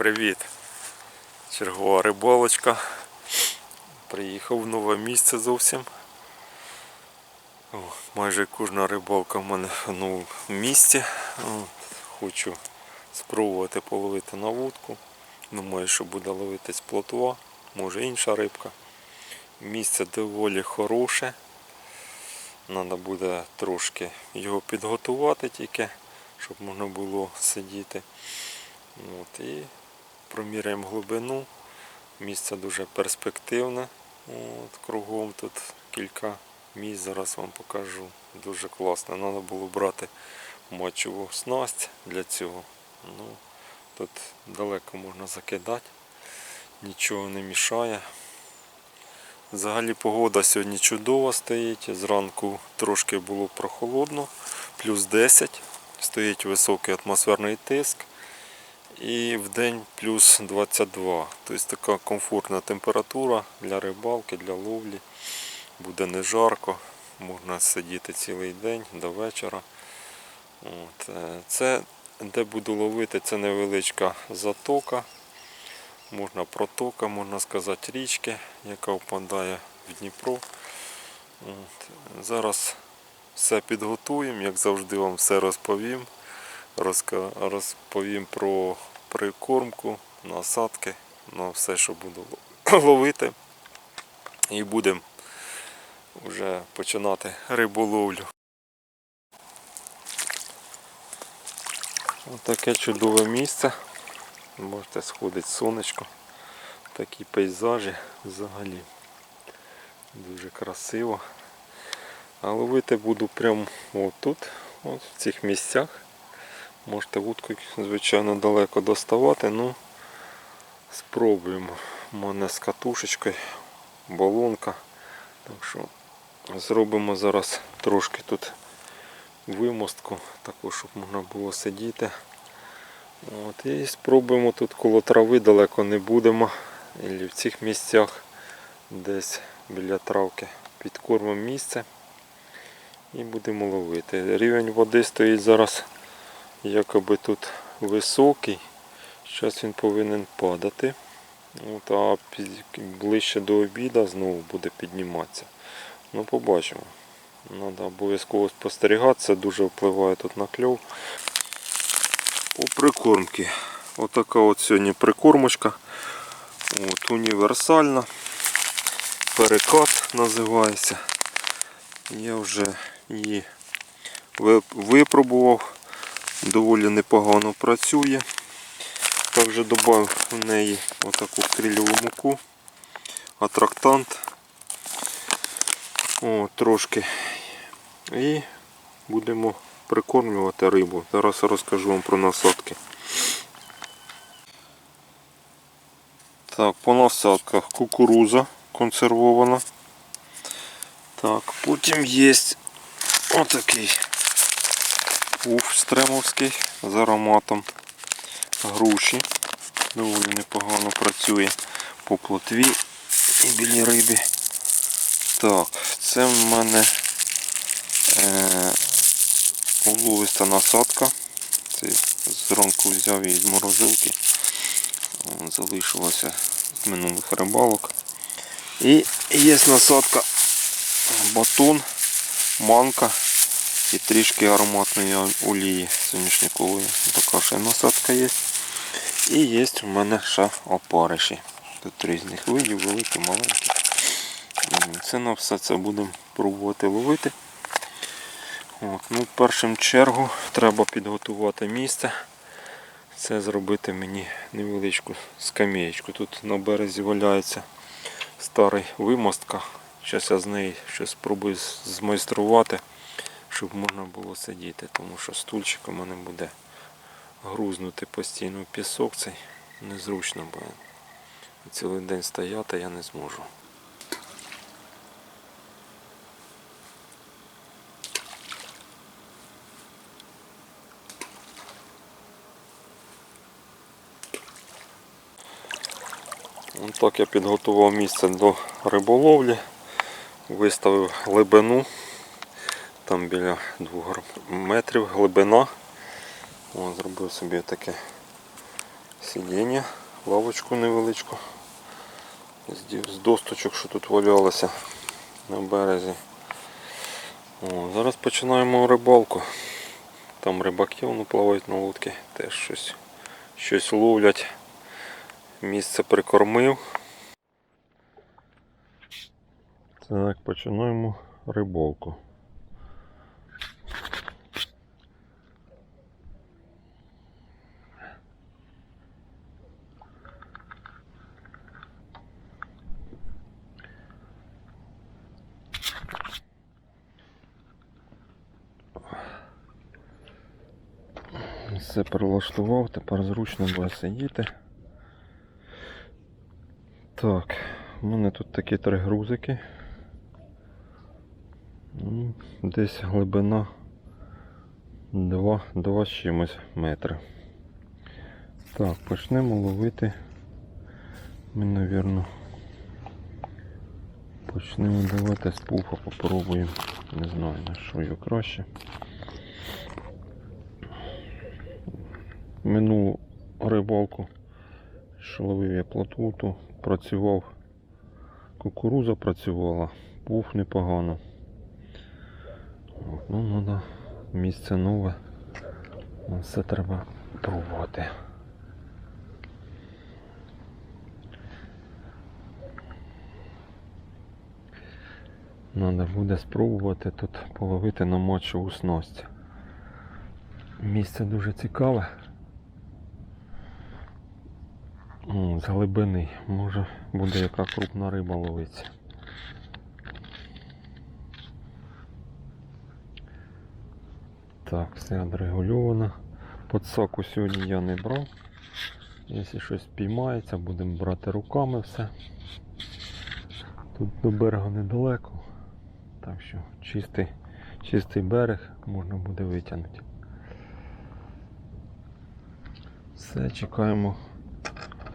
привіт! Чергова рибалочка. Приїхав в нове місце зовсім. О, майже кожна рибалка в мене в місці. От, хочу спробувати половити на вудку. Думаю, що буде ловитись плотва, може інша рибка. Місце доволі хороше. Треба буде трошки його підготувати тільки, щоб можна було сидіти. От, і проміряємо глибину. Місце дуже перспективне. От, кругом тут кілька місць, зараз вам покажу. Дуже класно. Треба було брати мочову снасть для цього. Ну, тут далеко можна закидати, нічого не мішає. Взагалі погода сьогодні чудова стоїть. Зранку трошки було прохолодно, плюс 10. Стоїть високий атмосферний тиск. І в день плюс 22. Тобто така комфортна температура для рибалки, для ловлі. Буде не жарко, можна сидіти цілий день до вечора. От. е, Це, де буду ловити, це невеличка затока. Можна протока, можна сказати, річки, яка впадає в Дніпро. От. Зараз все підготуємо, як завжди вам все розповім. Розповім про прикормку, насадки, на все, що буду ловити. І будемо вже починати риболовлю. Ось таке чудове місце. Можете сходити сонечко. Такі пейзажі взагалі. Дуже красиво. А ловити буду прямо отут, от в цих місцях. Можете вудку, звичайно, далеко доставати, ну спробуємо. У мене з катушечкою балонка. Так що зробимо зараз трошки тут вимостку, також, щоб можна було сидіти. От, і спробуємо тут коло трави далеко не будемо. І в цих місцях десь біля травки підкормимо місце і будемо ловити. Рівень води стоїть зараз якоби тут високий. Зараз він повинен падати. От, а ближче до обіду знову буде підніматися. Ну побачимо. Треба обов'язково спостерігати, це дуже впливає тут на кльов. У прикормки. Отака от сьогодні прикормочка. От, універсальна. Перекат називається. Я вже її випробував. Доволі непогано працює. Також додав в неї отаку крильову муку, атрактант. О, трошки. І будемо прикормлювати рибу. Зараз розкажу вам про насадки. Так, по насадках кукуруза консервована. Так, потім є отакий пуф стремовський з ароматом груші. Доволі непогано працює по плотві і білій рибі. Так, це в мене е, уловиста насадка. Це зранку взяв її з морозилки. Залишилося з минулих рибалок. І є насадка батон, манка і трішки ароматної олії соняшникової. Така ще насадка є. І є у мене ще опариші. Тут різних видів, великі, маленькі. Це на все це будемо пробувати ловити. От, ну, в першу чергу треба підготувати місце. Це зробити мені невеличку скам'ячку. Тут на березі валяється старий вимостка. Зараз я з неї щось спробую змайструвати, щоб можна було сидіти, тому що стульчик у мене буде грузнути постійно в пісок цей незручно буде. Цілий день стояти я не зможу. Ось так я підготував місце до риболовлі, виставив глибину, там біля 2 метрів глибина. О, зробив собі таке сидіння, лавочку невеличку. З досточок, що тут валялося на березі. О, зараз починаємо рибалку. Там рибаки воно плавають на лодці, теж щось, щось ловлять. Місце прикормив. Так, починаємо рибалку. Все перелаштував, тепер зручно буде сидіти. Так, у мене тут такі три грузики. Ну, Десь глибина 2, 2 з чимось метри. Так, почнемо ловити. Ми, навірно, почнемо давати з пуфа, попробуємо. Не знаю на що його краще. Минулу рибалку, що ловив я плотву, працював, кукуруза працювала, пуф непогано. От, ну, треба місце нове. Все треба пробувати. Треба буде спробувати тут половити на мочову снасть. Місце дуже цікаве. З глибини. Може буде яка крупна риба ловиться. Так, все відрегульовано. Подсаку сьогодні я не брав. Якщо щось піймається, будемо брати руками все. Тут до берега недалеко. Так що чистий, чистий берег можна буде витягнути. Все, чекаємо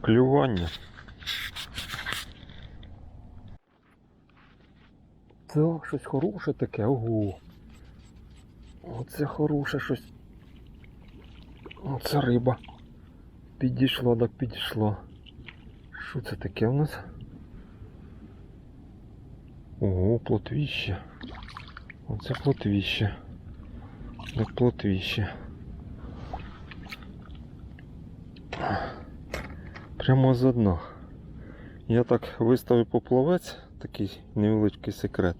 клювання. Так, щось хороше таке, ого. Оце хороше щось. Оце риба. Підійшла, так підійшла. Що це таке у нас? Ого, плотвіще. Оце плотвіще. Так плотвіще. Прямо з дна. Я так виставив поплавець, такий невеличкий секрет.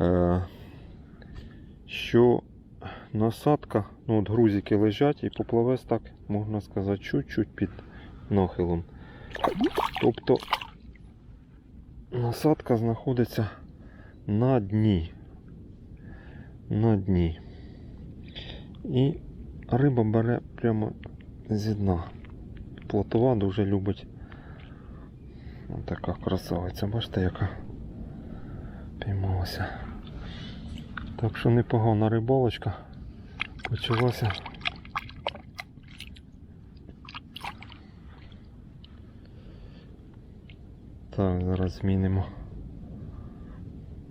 Е, що насадка, ну от грузики лежать і поплавець так, можна сказати, чуть-чуть під нахилом. Тобто насадка знаходиться на дні. На дні. І риба бере прямо зі дна. Плотова дуже любить. Ось така красавиця, бачите, яка піймалася. Так що непогана рибалочка почалася. Так, зараз змінимо.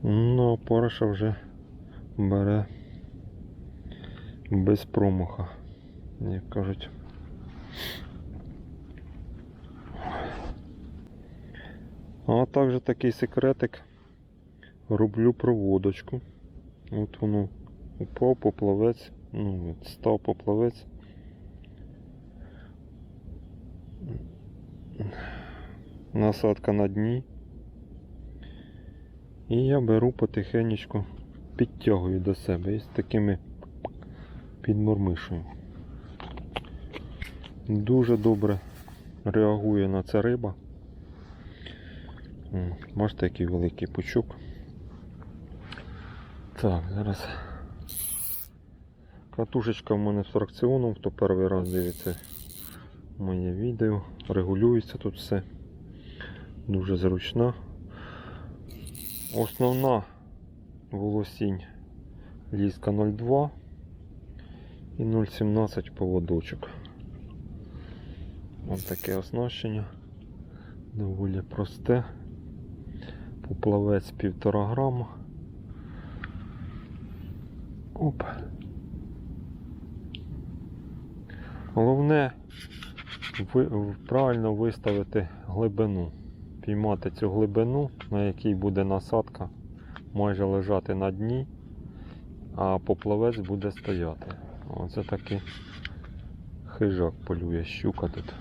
Ну, а Пороша вже бере без промаха, як кажуть. А також такий секретик. Роблю проводочку. От воно упав поплавець, ну, став поплавець. Насадка на дні. І я беру потихенечку, підтягую до себе і з такими підмормишую. Дуже добре реагує на це риба. М, Бачите, який великий пучок. Так, зараз катушечка в мене з фракціоном, хто перший раз дивиться моє відео. Регулюється тут все. Дуже зручна. Основна волосінь ліска 0,2 і 0,17 поводочок. Ось таке оснащення. Доволі просте. Поплавець півтора грама. Оп. Головне ви- правильно виставити глибину. Піймати цю глибину, на якій буде насадка майже лежати на дні, а поплавець буде стояти. Оце такий хижак полює, щука тут.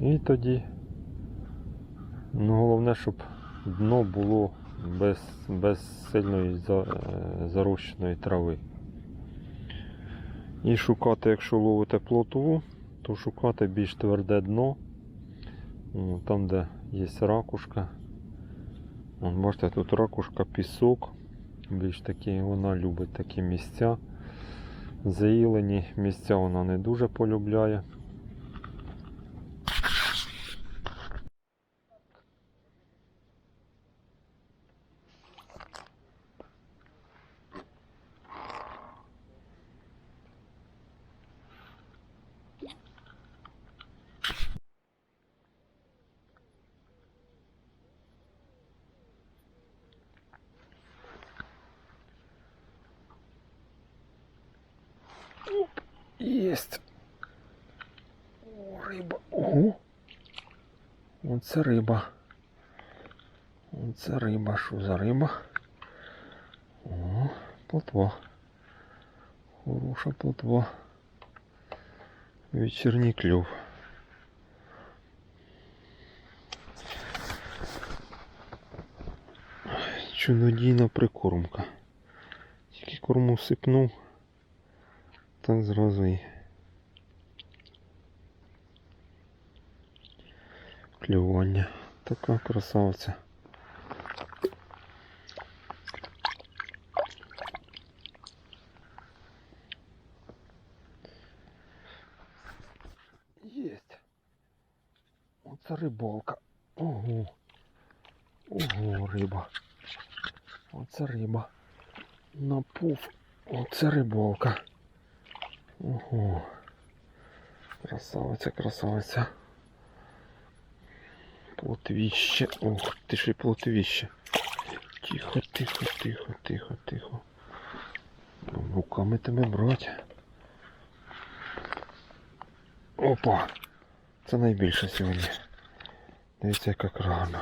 І тоді ну, головне, щоб дно було без, без сильної е, зарощеної трави. І шукати, якщо ловите плотву, то шукати більш тверде дно. Там, де є ракушка. Бачите, тут ракушка, пісок. Більш такі, вона любить такі місця. Заїлені місця вона не дуже полюбляє. Єсть. О, риба. Ого. Оце риба. Оце риба. Що за риба? О, плотва. Хороша плотва. Вечірній кльов. Чудодійна прикормка. Тільки корму сипнув. Так зразу і клювання. Така красавця. Єсть. Оце рибалка. Ого. Ого, риба. Оце риба. Напув. Оце рибалка. Ого. Красавиця, красавиця. Плотвіще. Ох, ти ж і плотвіще. Тихо, тихо, тихо, тихо, тихо. Руками тебе брать. Опа! Це найбільше сьогодні. Дивіться, яка гарно.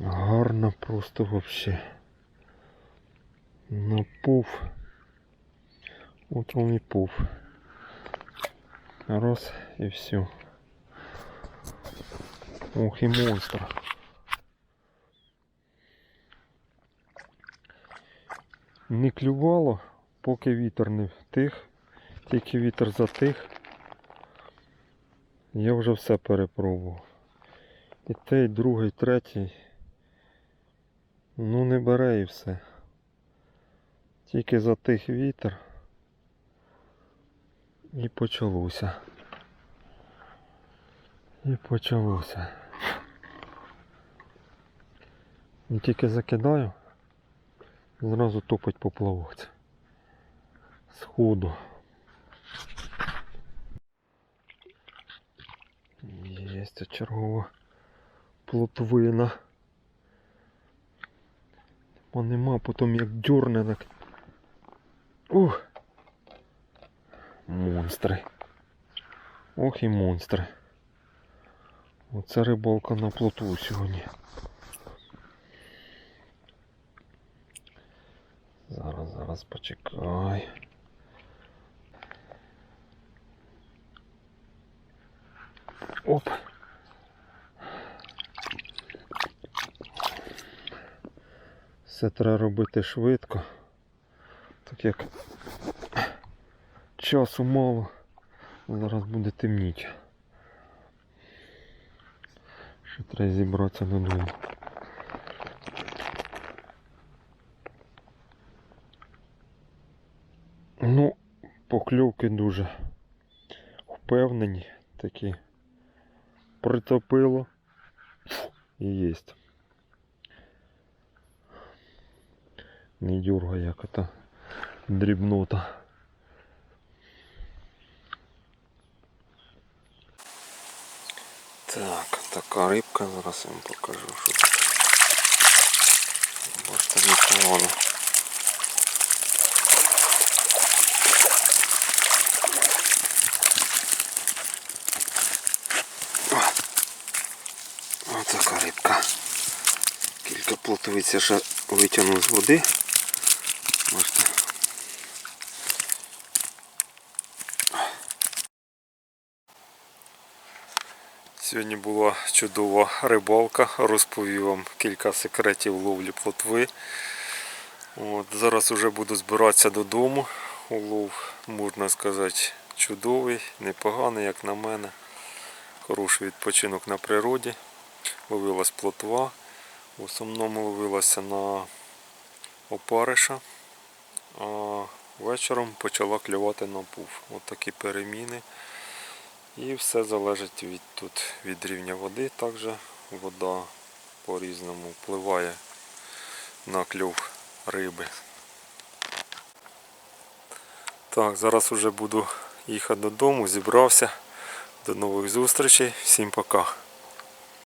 Гарно просто вообще. Напув. Вот он и пуф. Раз и все. Ух и монстр. Не клювало, поки вітер не втих, тільки вітер затих. Я вже все перепробував. І той, і другий, і третій. Ну не бере і все. Тільки затих вітер. І почалося. І почалося. І тільки закидаю, зразу топить поплавець. Сходу. Є ця чергова плотвина. Бо нема, потім як дюрне так. Ух! Монстри. Ох і монстри. Оце рибалка на плотву сьогодні. Зараз, зараз почекай. Оп. Все треба робити швидко. Так як часу мало. Зараз буде темніти. Ще треба зібратися додому. Ну, покльовки дуже впевнені, такі притопило і єсть. Не дюрга як это дрібнота. Так, така рибка, зараз я вам покажу, що тут. Бачите, непогано. Плотвиця ще витягнув з води. Бачите. Сьогодні була чудова рибалка. Розповів вам кілька секретів ловлі плотви. От, зараз вже буду збиратися додому. Улов, можна сказати, чудовий, непоганий, як на мене. Хороший відпочинок на природі. Ловилась плотва. В основному ловилася на опариша. А вечором почала клювати на пуф. От такі переміни. І все залежить від тут від рівня води. Також вода по-різному впливає на клюв риби. Так, зараз вже буду їхати додому, зібрався. До нових зустрічей. Всім пока.